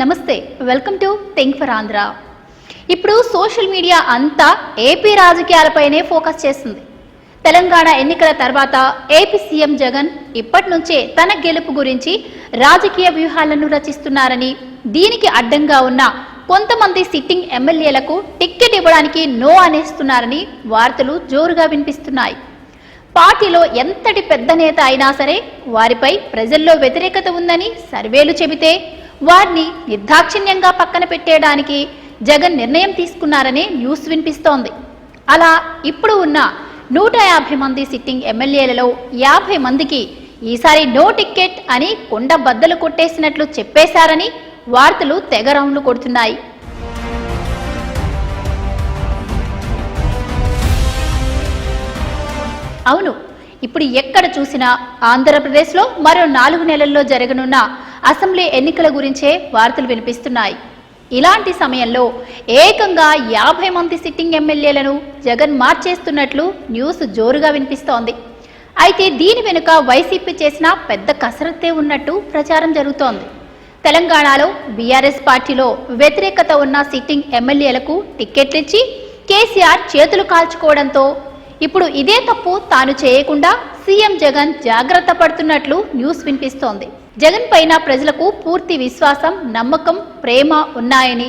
నమస్తే welcome to think for Andhra. ఇప్పుడు social media అంతా ఏపీ రాజకీయాలపైనే ఫోకస్ చేస్తుంది. తెలంగాణ ఎన్నికల తర్వాత ఏపీ సీఎం జగన్ ఇప్పటి నుంచే తన గెలుపు గురించి రాజకీయ వ్యూహాలను రచిస్తున్నారని దీనికి అడ్డంగా ఉన్న కొంతమంది సిట్టింగ్ ఎమ్మెల్యేలకు టిక్కెట్ ఇవ్వడానికి నో అనేస్తున్నారని వార్తలు జోరుగా వినిపిస్తున్నాయి. పార్టీలో ఎంతటి పెద్ద నేత అయినా సరే వారిపై ప్రజల్లో వ్యతిరేకత ఉందని సర్వేలు చెబితే వారిని నిర్దాక్షిణ్యంగా పక్కన పెట్టేయడానికి జగన్ నిర్ణయం తీసుకున్నారనే న్యూస్ వినిపిస్తోంది. అలా ఇప్పుడు ఉన్న నూట యాభై మంది సిట్టింగ్ ఎమ్మెల్యేలలో యాభై మందికి ఈసారి నో టిక్కెట్ అని కొండ బద్దలు కొట్టేసినట్లు చెప్పేశారని వార్తలు తెగ రౌండ్లు కొడుతున్నాయి. అవును ఇప్పుడు ఎక్కడ చూసినా ఆంధ్రప్రదేశ్లో మరో నాలుగు నెలల్లో జరగనున్న అసెంబ్లీ ఎన్నికల గురించే వార్తలు వినిపిస్తున్నాయి. ఇలాంటి సమయంలో ఏకంగా యాభై మంది సిట్టింగ్ ఎమ్మెల్యేలను జగన్ మార్చేస్తున్నట్లు న్యూస్ జోరుగా వినిపిస్తోంది. అయితే దీని వెనుక వైసీపీ చేసిన పెద్ద కసరత్తే ఉన్నట్టు ప్రచారం జరుగుతోంది. తెలంగాణలో బీఆర్ఎస్ పార్టీలో వ్యతిరేకత ఉన్న సిట్టింగ్ ఎమ్మెల్యేలకు టిక్కెట్లు ఇచ్చి కేసీఆర్ చేతులు కాల్చుకోవడంతో ఇప్పుడు ఇదే తప్పు తాను చేయకుండా సీఎం జగన్ జాగ్రత్త పడుతున్నట్లు న్యూస్ వినిపిస్తోంది. జగన్ పైన ప్రజలకు పూర్తి విశ్వాసం నమ్మకం ప్రేమ ఉన్నాయని.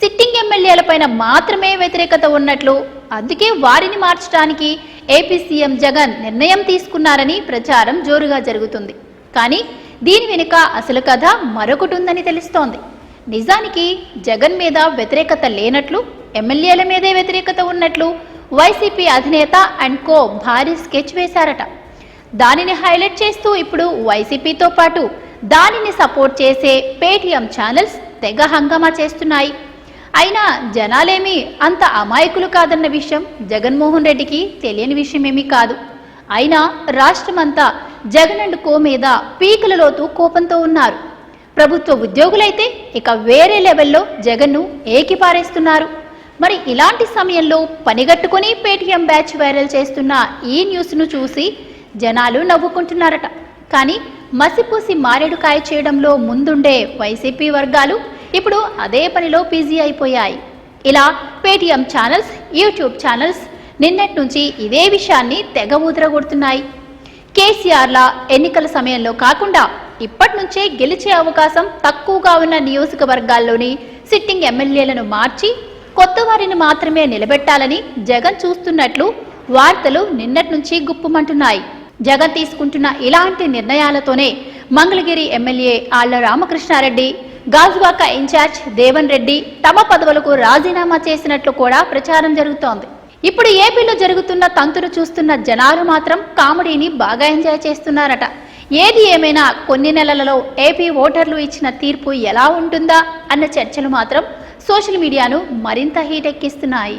సిట్టింగ్ ఎమ్మెల్యేలపైన మాత్రమే వ్యతిరేకత ఉన్నట్లు అందుకే వారిని మార్చడానికి ఏపీ సీఎం జగన్ నిర్ణయం తీసుకున్నారని ప్రచారం జోరుగా జరుగుతుంది. కానీ దీని వెనుక అసలు కథ మరొకటి ఉందని తెలుస్తోంది. నిజానికి జగన్ మీద వ్యతిరేకత లేనట్లు ఎమ్మెల్యేల మీదే వ్యతిరేకత ఉన్నట్లు వైసీపీ అధినేత అండ్ కో భారీ స్కెచ్ వేశారట. దానిని హైలైట్ చేస్తూ ఇప్పుడు వైసీపీతో పాటు దానిని సపోర్ట్ చేసే పేటీఎం ఛానల్స్ తెగ హంగామా చేస్తున్నాయి. అయినా జనాలేమీ అంత అమాయకులు కాదన్న విషయం జగన్మోహన్ రెడ్డికి తెలియని విషయమేమీ కాదు. అయినా రాష్ట్రమంతా జగన్ అండ్ కో మీద పీకల లోతు కోపంతో ఉన్నారు. ప్రభుత్వ ఉద్యోగులైతే ఇక వేరే లెవెల్లో జగన్ను ఏకిపారేస్తున్నారు. మరి ఇలాంటి సమయంలో పనిగట్టుకుని పేటీఎం బ్యాచ్ వైరల్ చేస్తున్న ఈ న్యూస్ను చూసి జనాలు నవ్వుకుంటున్నారట. కానీ మసిపూసి మారేడుకాయ చేయడంలో ముందుండే వైసీపీ వర్గాలు ఇప్పుడు అదే పనిలో బిజీ అయిపోయాయి. ఇలా పేటీఎం ఛానల్స్ యూట్యూబ్ ఛానల్స్ నిన్నటి నుంచి ఇదే విషయాన్ని తెగ ఊదరగొడుతున్నాయి కేసీఆర్ల ఎన్నికల సమయంలో కాకుండా ఇప్పటి నుంచే గెలిచే అవకాశం తక్కువగా ఉన్న నియోజకవర్గాల్లోని సిట్టింగ్ ఎమ్మెల్యేలను మార్చి కొత్త వారిని మాత్రమే నిలబెట్టాలని జగన్ చూస్తున్నట్లు వార్తలు నిన్నటి నుంచి గుప్పుమంటున్నాయి. జగన్ తీసుకుంటున్న ఇలాంటి నిర్ణయాలతోనే మంగళగిరి ఎమ్మెల్యే ఆళ్ళ రామకృష్ణారెడ్డి గాజువాక ఇన్ఛార్జ్ దేవన్ రెడ్డి తమ పదవులకు రాజీనామా చేసినట్లు కూడా ప్రచారం జరుగుతోంది. ఇప్పుడు ఏపీలో జరుగుతున్న తంతులు చూస్తున్న జనాలు మాత్రం కామెడీని బాగా ఎంజాయ్ చేస్తున్నారట. ఏది ఏమైనా కొన్ని నెలలలో ఏపీ ఓటర్లు ఇచ్చిన తీర్పు ఎలా ఉంటుందా అన్న చర్చలు మాత్రం సోషల్ మీడియాను మరింత హీటెక్కిస్తున్నాయి.